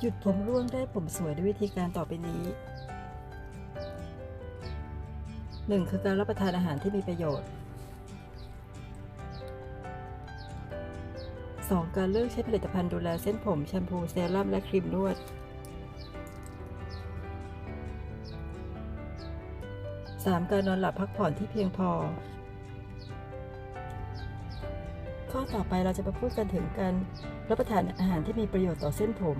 หยุดผมร่วงได้ผมสวยด้วยวิธีการต่อไปนี้ 1. คือการรับประทานอาหารที่มีประโยชน์ 2. การเลือกใช้ผลิตภัณฑ์ดูแลเส้นผมแชมพูเซรั่มและครีมนวด 3. การนอนหลับพักผ่อนที่เพียงพอ ข้อต่อไปเราจะมาพูดกันถึงการรับประทานอาหารที่มีประโยชน์ต่อเส้นผม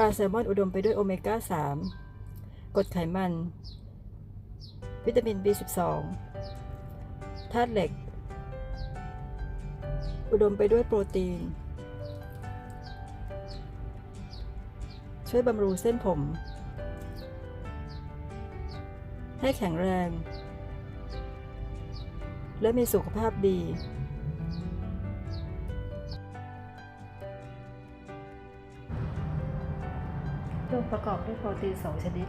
ปลาแซลมอนอุดมไปด้วยโอเมก้า 3กรดไขมัน วิตามิน B12 ธาตุเหล็ก อุดมไปด้วยโปรตีน ช่วยบำรุงเส้นผม ให้แข็งแรง และมีสุขภาพดี เครื่องประกอบด้วยโปรตีน2ชนิด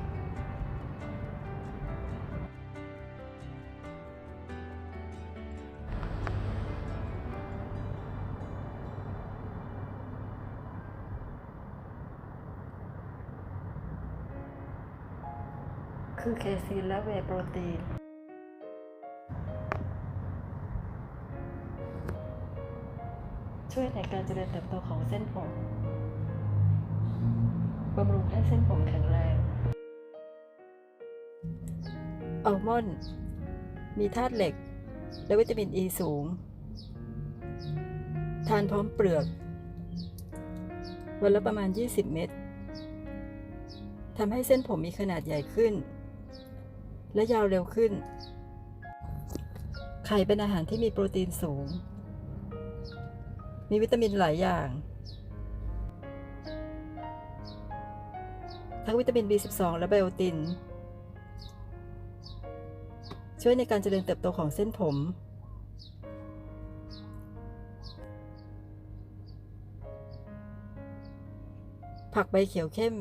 คือเคซีนและเวย์โปรตีนช่วยในการเจริญเติบโตของเส้นผม บำรุงให้เส้นผมแข็งแรงอัลมอนด์มีธาตุเหล็ก และวิตามินอ e ีสูง ทานพร้อมเปลือก วันละประมาณ 20 เม็ดทำให้เส้นผมมีขนาดใหญ่ขึ้น และยาวเร็วขึ้น ไข่เป็นอาหารที่มีโปรตีนสูง มีวิตามินหลายอย่าง ทั้งวิตามิน B12 และไบโอติน ช่วยในการเจริญเติบโตของเส้นผม ผักใบเขียวเข้ม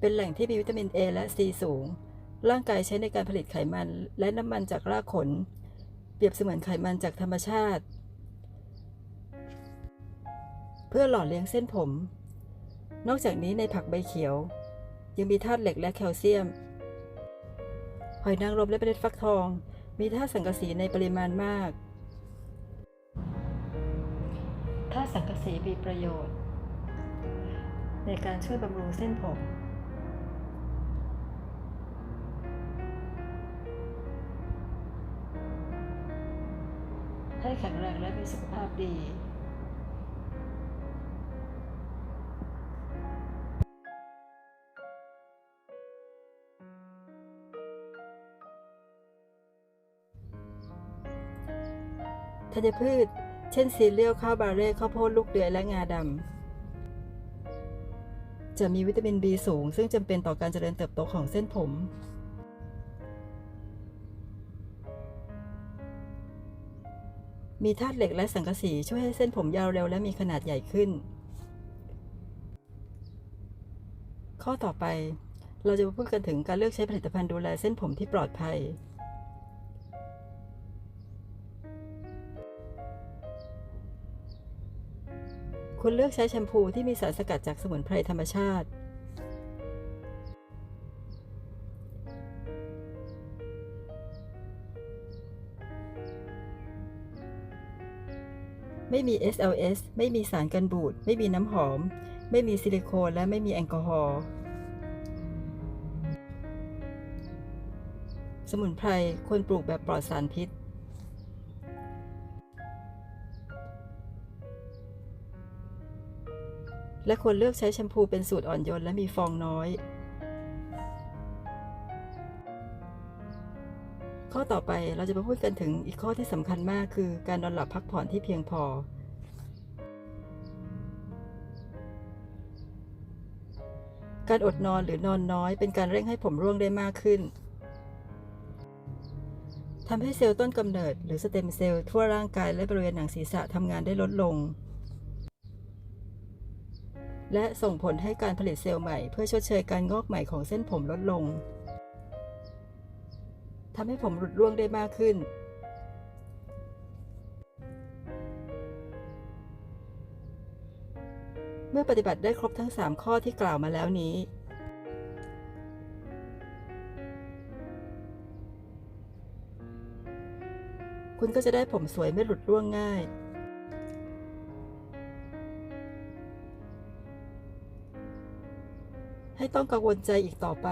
เป็นแหล่งที่มีวิตามิน A และ C สูง ร่างกายใช้ในการผลิตไขมันและน้ำมันจากรากขน เปรียบเสมือนไขมันจากธรรมชาติ เพื่อหล่อเลี้ยงเส้นผมนอกจากนี้ในผักใบเขียว ยังมีธาตุเหล็กและแคลเซียม หอยนางรมและเมล็ดฟักทอง มีธาตุสังกะสีในปริมาณมากธาตุสังกะสีมีประโยชน์ ในการช่วยบำรุงเส้นผมให้แข็งแรงและมีสุขภาพดี ธัญพืช เช่นซีเรียลข้าวบาเร่ข้าวโพดลูกเดือยและงาดำจะมีวิตามิน B สูง ซึ่งจำเป็นต่อการเจริญเติบโตของเส้นผมมีธาตุเหล็กและสังกะสีช่วยให้เส้นผมยาวเร็วและมีขนาดใหญ่ขึ้น ข้อต่อไปเราจะมาพูดกันถึงการเลือกใช้ผลิตภัณฑ์ดูแลเส้นผมที่ปลอดภัย คุณเลือกใช้แชมพูที่มีสารสกัดจากสมุนไพรธรรมชาติ ไม่มี SLS ไม่มีสารกันบูด ไม่มีน้ำหอม ไม่มีซิลิโคนและไม่มีแอลกอฮอล์สมุนไพรควรปลูกแบบปลอดสารพิษ และควรเลือกใช้แชมพูเป็นสูตรอ่อนโยนและมีฟองน้อย ข้อต่อไปเราจะมาพูดกันถึงอีกข้อที่สำคัญมากคือการนอนหลับพักผ่อนที่เพียงพอ การอดนอนหรือนอนน้อยเป็นการเร่งให้ผมร่วงได้มากขึ้นทำให้เซลล์ต้นกำเนิดหรือสเต็มเซลล์ทั่วร่างกายและบริเวณหนังศีรษะทำงานได้ลดลง และส่งผลให้การผลิตเซลล์ใหม่เพื่อชดเชยการงอกใหม่ของเส้นผมลดลงทำให้ผมหลุดร่วงได้มากขึ้น เมื่อปฏิบัติได้ครบทั้ง 3 ข้อที่กล่าวมาแล้วนี้ คุณก็จะได้ผมสวยไม่หลุดร่วงง่าย ให้ต้องกังวลใจอีกต่อไป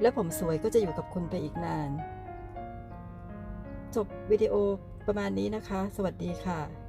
และผมสวยก็จะอยู่กับคุณไปอีกนาน จบวิดีโอประมาณนี้นะคะ สวัสดีค่ะ